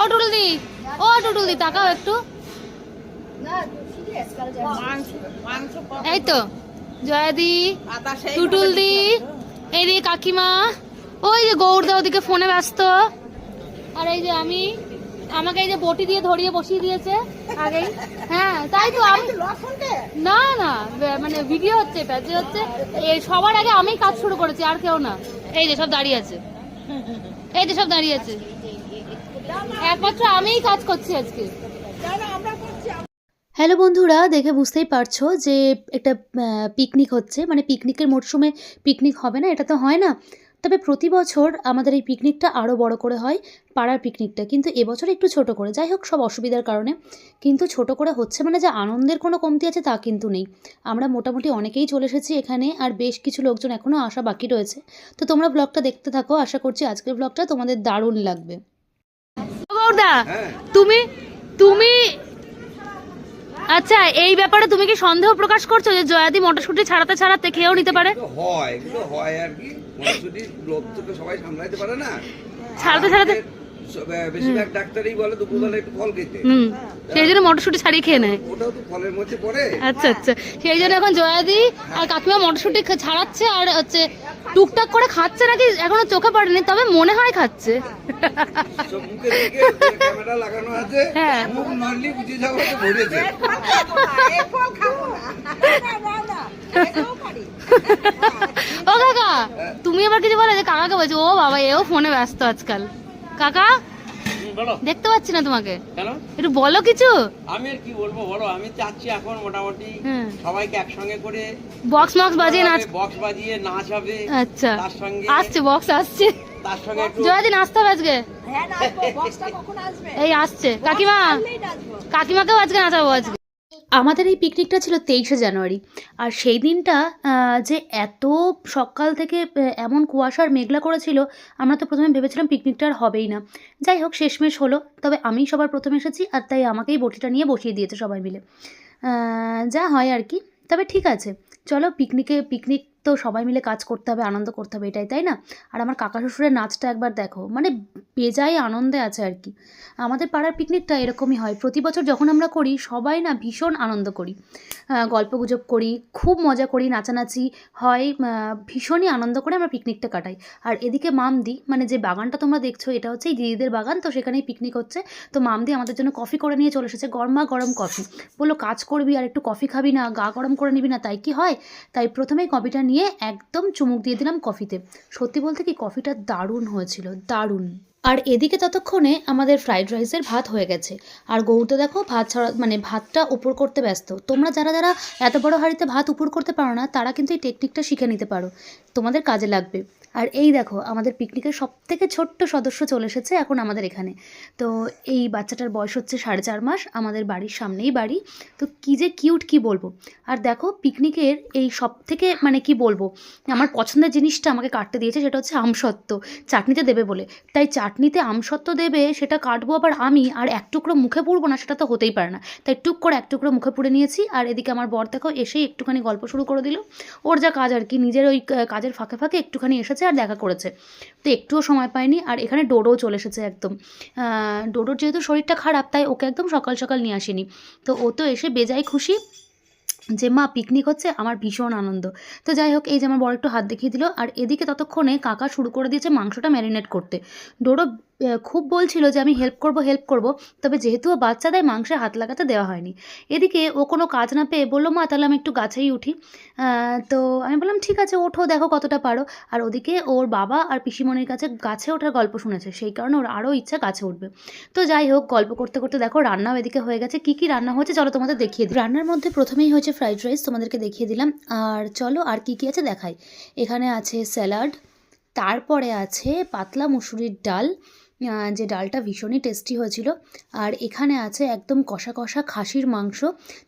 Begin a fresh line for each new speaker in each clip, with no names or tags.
ও টুটুল দি, ও টুটুল দি, তাকাও একটু। এই তো জয়াদি, টুটুল দি, এই দিকে কাকিমা, ওই যে গৌরদা ওদিকে ফোনে ব্যস্ত। আর এই যে আমি, আমাকে এই যে বটি দিয়ে ধরিয়ে বসিয়ে দিয়েছে আগেই। হ্যাঁ তাই তো আমি না না মানে ভিডিও হচ্ছে প্যাচে হচ্ছে। এই সবার আগে আমি কাজ শুরু করেছি, আর কেউ না। এই যে সব দাঁড়িয়ে আছে। এই যে সব দাঁড়িয়ে আছে। একমাত্র আমিই কাজ করছি আজকে।
হ্যালো বন্ধুরা, দেখে বুঝতেই পারছ যে একটা পিকনিক হচ্ছে। মানে পিকনিকের মরশুমে পিকনিক হবে না, এটা তো হয় না। তবে প্রতি বছর আমাদের এই পিকনিকটা আরও বড় করে হয়, পাড়ার পিকনিকটা কিন্তু এবছর একটু ছোট করে, যাই হোক, সব অসুবিধার কারণে। কিন্তু ছোট করে হচ্ছে মানে যে আনন্দের কোনো কমতি আছে তা কিন্তু নেই। আমরা মোটামুটি অনেকেই চলে এসেছি এখানে, আর বেশ কিছু লোকজন এখনও আসা বাকি রয়েছে। তো তোমরা ব্লগটা দেখতে থাকো। আশা করছি আজকের ব্লগটা তোমাদের দারুণ লাগবে।
গৌরদা তুমি তুমি আচ্ছা এই ব্যাপারে তুমি কি সন্দেহ প্রকাশ করছ যে জয়াদি মটরশুটি ছাড়াতে ছাড়াতে খেয়েও নিতে পারে?
হয় এগুলো হয় আর কি। মটরশুটি লোভ তো সবাই সামলাইতে পারে না।
ছাড়াতে ছাড়াতে
বেশিরভাগ ডাক্তারই বলে দুপুরবেলা একটু ফল খেতে।
হুম সেই জন্য মটরশুটি ছাড়িয়ে খেয়ে নেয়।
ওটাও তো ফলের মধ্যে পড়ে।
আচ্ছা আচ্ছা। সেই জন্য এখন জয়াদি আর কাকিমা মটরশুটি ছাড়াচ্ছে আর হচ্ছে টুকটাক করে খাচ্ছে নাকি এখনও চোখে পড়েনি তবে মনে হয় খাচ্ছে।
সব মুখের দিকে যে ক্যামেরা লাগানো আছে।
হ্যাঁ।
মুখ মারলি বুঝে যাব ভরেছে
ও কাকা তুমি আবার কিছু বলে যে কাকাকে বলছো ও বাবা এও ফোনে ব্যস্ত আজকাল। কাকা?
বলো।
দেখতে পাচ্ছি না তোমাকে।
কেন?
একটু বলো কিছু।
আমি আর কি বলব বলো। আমি চাচ্ছি এখন মোটামুটি। সবাইকে একসঙ্গে করে
বক্স মক্স বাজিয়ে নাচ
বক্স বাজিয়ে নাচ হবে।
আচ্ছা।
তার সঙ্গে
আসছে বক্স আসছে।
তার সঙ্গে একটু
জয়াদি নাচতে হবে আজকে। এই আসছে। কাকিমা কাকিমাকেও আজকে নাচাবো আজকে।
আমাদের এই পিকনিকটা ছিল তেইশে জানুয়ারি। আর সেই দিনটা যে এত সকাল থেকে এমন কুয়াশার মেঘলা করেছিল, আমরা তো প্রথমে ভেবেছিলাম পিকনিকটা আর হবেই না। যাই হোক, শেষমেশ হলো। তবে আমি সবার প্রথমে এসেছি, আর তাই আমাকেই বটিটা নিয়ে বসিয়ে দিয়েছে সবাই মিলে। যা হয় আর কি। তবে ঠিক আছে, চলো পিকনিকে পিকনিক তো সবাই মিলে কাজ করতে হবে আনন্দ করতে হবে এটাই তাই না? আর আমার কাকা শ্বশুরের নাচটা একবার দেখো মানে বেজায় আনন্দে আছে আর কি। আমাদের পাড়ার পিকনিকটা এরকমই হয় প্রতি বছর যখন আমরা করি সবাই না ভীষণ আনন্দ করি। আহ, গল্পগুজব করি খুব মজা করি নাচানাচি হয় ভীষণই আনন্দ করে আমরা পিকনিকটা কাটাই। আর এদিকে মামদি মানে যে বাগানটা তোমরা দেখছ এটা হচ্ছে এই দিদিদের বাগান তো সেখানেই পিকনিক হচ্ছে। তো মামদি আমাদের জন্য কফি করে নিয়ে চলে এসেছে গরমা গরম কফি। বলল কাজ করবি আর একটু কফি খাবি না গা গরম করে নিবি না। তাই কি হয়? তাই প্রথমেই কফিটা নিয়ে একদম চুমুক দিয়ে দিলাম কফিতে। সত্যি বলতে কি কফিটা দারুণ হয়েছিল, দারুণ। আর এদিকে ততক্ষণে আমাদের ফ্রাইড রাইসের ভাত হয়ে গেছে। আর গৌরতে দেখো, ভাত ছাড়া মানে ভাতটা উপর করতে ব্যস্ত। তোমরা যারা যারা এত বড় হাঁড়িতে ভাত উপর করতে পারো না, তারা কিন্তু এই টেকনিকটা শিখে নিতে পারো। তোমাদের কাজে লাগবে। আর এই দেখো, আমাদের পিকনিকের সব থেকে ছোট্ট সদস্য চলে এসেছে এখন আমাদের এখানে। তো এই বাচ্চাটার বয়স হচ্ছে সাড়ে চার মাস, আমাদের বাড়ির সামনেই বাড়ি। তো কী যে কিউট কি বলব। আর দেখো পিকনিকের এই সব থেকে মানে কি বলব, আমার পছন্দের জিনিসটা আমাকে কাটতে দিয়েছে সেটা হচ্ছে আমসত্ত্ব। চাটনিতে দেবে বলে। তাই চাটনিতে আমসত্ত্ব দেবে, সেটা কাটবো আবার আমি, আর এক টুকরো মুখে পুড়বো না, সেটা তো হতেই পারে না। তাই টুক করে এক টুকরো মুখে পুড়ে নিয়েছি, আর এদিকে আমার বর দেখো এসেই একটুখানি গল্প শুরু করে দিল। ওর যা কাজ আর কি, নিজের ওই কাজের ফাঁকে ফাঁকে একটুখানি এসেছে। আর দেখা করেছে। তো একটুও সময় পায়নি আর এখানে ডোডোও চলে এসেছে একদম। ডোডোর যেহেতু শরীরটা খারাপ, তাই ওকে একদম সকাল সকাল নিয়ে আসিনি। তো ও তো এসে বেজায় খুশি যে, মা পিকনিক হচ্ছে, আমার ভীষণ আনন্দ। তো যাই হোক, এই যে আমার বড় একটু হাত দেখিয়ে দিল। আর এদিকে ততক্ষণে কাকা শুরু করে দিয়েছে মাংসটা ম্যারিনেট করতে। ডোডো খুব বলছিল যে আমি হেল্প করব হেল্প করব, তবে যেহেতু ও বাচ্চা দেয় মাংসে হাত লাগাতে দেওয়া হয়নি। এদিকে ও কোনো কাজ না পেয়ে বলল, মা, তাহলে আমি একটু গাছেই উঠি। তো আমি বললাম, ঠিক আছে, ওঠো, দেখো কতটা পারো। আর ওদিকে ওর বাবা আর পিসিমণির কাছে গাছে ওঠার গল্প শুনেছে, সেই কারণে ওর আরও ইচ্ছা গাছে উঠবে। তো যাই হোক, গল্প করতে করতে দেখো রান্নাও এদিকে হয়ে গেছে। কি কি রান্না হয়েছে চলো তোমাদের দেখিয়ে দিই। রান্নার মধ্যে প্রথমেই হয়েছে ফ্রাইড রাইস তোমাদেরকে দেখিয়ে দিলাম। আর চলো আর কি কি আছে দেখাই। এখানে আছে স্যালাড তারপরে আছে পাতলা মুসুরির ডাল যে ডালটা ভীষণই টেস্টি হয়েছিল। আর এখানে আছে একদম কষা কষা খাসির মাংস,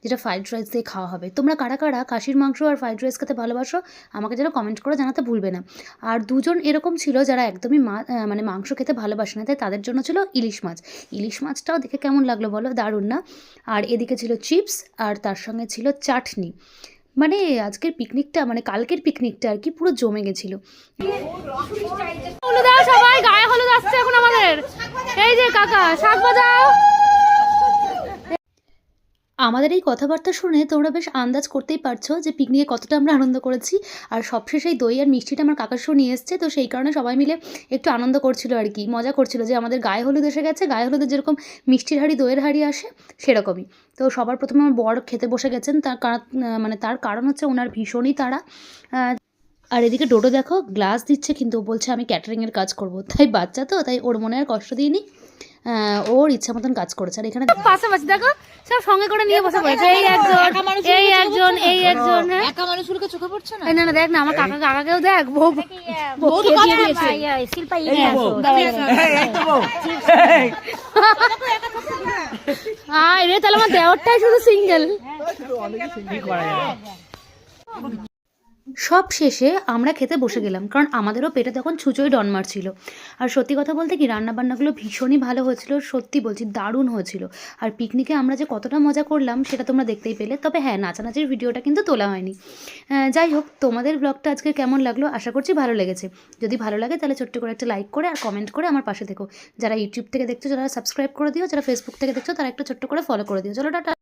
যেটা ফ্রাইড রাইস দিয়ে খাওয়া হবে। তোমরা কারা কারা খাসির মাংস আর ফ্রাইড রাইস খেতে ভালোবাসো, আমাকে যেন কমেন্ট করে জানাতে ভুলবে না। আর দুজন এরকম ছিল যারা একদমই মানে মাংস খেতে ভালোবাসে না, তাই তাদের জন্য ছিল ইলিশ মাছ। ইলিশ মাছটাও দেখে কেমন লাগল বলো, দারুণ না? আর এদিকে ছিল চিপস আর তার সঙ্গে ছিল চাটনি। মানে আজকের পিকনিকটা মানে কালকের পিকনিকটা আর কি, পুরো জমে গেছিল
হলুদ দাও সবাই গায়ে হলুদ আসছে এখন আমাদের শাক বাজাও।
আমাদের এই কথাবার্তা শুনে তোমরা বেশ আন্দাজ করতেই পারছ যে পিকনিকে কতটা আমরা আনন্দ করেছি। আর সবশেষে এই দই আর মিষ্টিটা আমার কাকার শো নিয়ে এসছে, তো সেই কারণে সবাই মিলে একটু আনন্দ করছিল আর কি। মজা করছিল যে আমাদের গায়ে হলুদ এসে গেছে, গায়ে হলুদের যেরকম মিষ্টির হাঁড়ি, দইয়ের হাঁড়ি আসে, সেরকমই। তো সবার প্রথমে আমার বর খেতে বসে গেছেন, তার মানে তার কারণ হচ্ছে ওনার ভীষণই তারা আর এদিকে ডোডো দেখো, গ্লাস দিচ্ছে, কিন্তু বলছে আমি ক্যাটারিংয়ের কাজ করব। তাই বাচ্চা তো, তাই ওর মনে আর কষ্ট দিইনি। ওর ইচ্ছা মতন কাজ করেছে। আর এখানে
পাশাপাশি দেখো সব সঙ্গে করে নিয়ে বসে পড়েছে। এই একজন এই একজন এই একজন হ্যাঁ?
একা মানুষগুলোকে চোখে পড়ছে না?
না না দেখ না আমার কাকা কাকাকেও দেখ বউ বউ খেয়ে দিয়েছে।
শিল্পা
আয় রে তাহলে আমার দেওয়ারটাই শুধু সিঙ্গেল
সব শেষে আমরা খেতে বসে গেলাম। কারণ আমাদেরও পেটে তখন ছুঁচোই ডন মারছিল আর সত্যি কথা বলতে কি রান্নাবান্নাগুলো ভীষণই ভালো হয়েছিল সত্যি বলছি দারুণ হয়েছিল। আর পিকনিকে আমরা যে কতটা মজা করলাম সেটা তোমরা দেখতেই পেলে। তবে হ্যাঁ নাচানাচির ভিডিওটা কিন্তু তোলা হয়নি। যাই হোক তোমাদের ব্লগটা আজকে কেমন লাগল আশা করছি ভালো লেগেছে। যদি ভালো লাগে তাহলে ছোট্ট করে একটা লাইক করে আর কমেন্ট করে আমার পাশে থেকো। যারা ইউটিউব থেকে দেখছ যারা সাবস্ক্রাইব করে দিও যারা ফেসবুক থেকে দেখছ তারা একটা ছোট্ট করে ফলো করে দিও। চলো টাটা।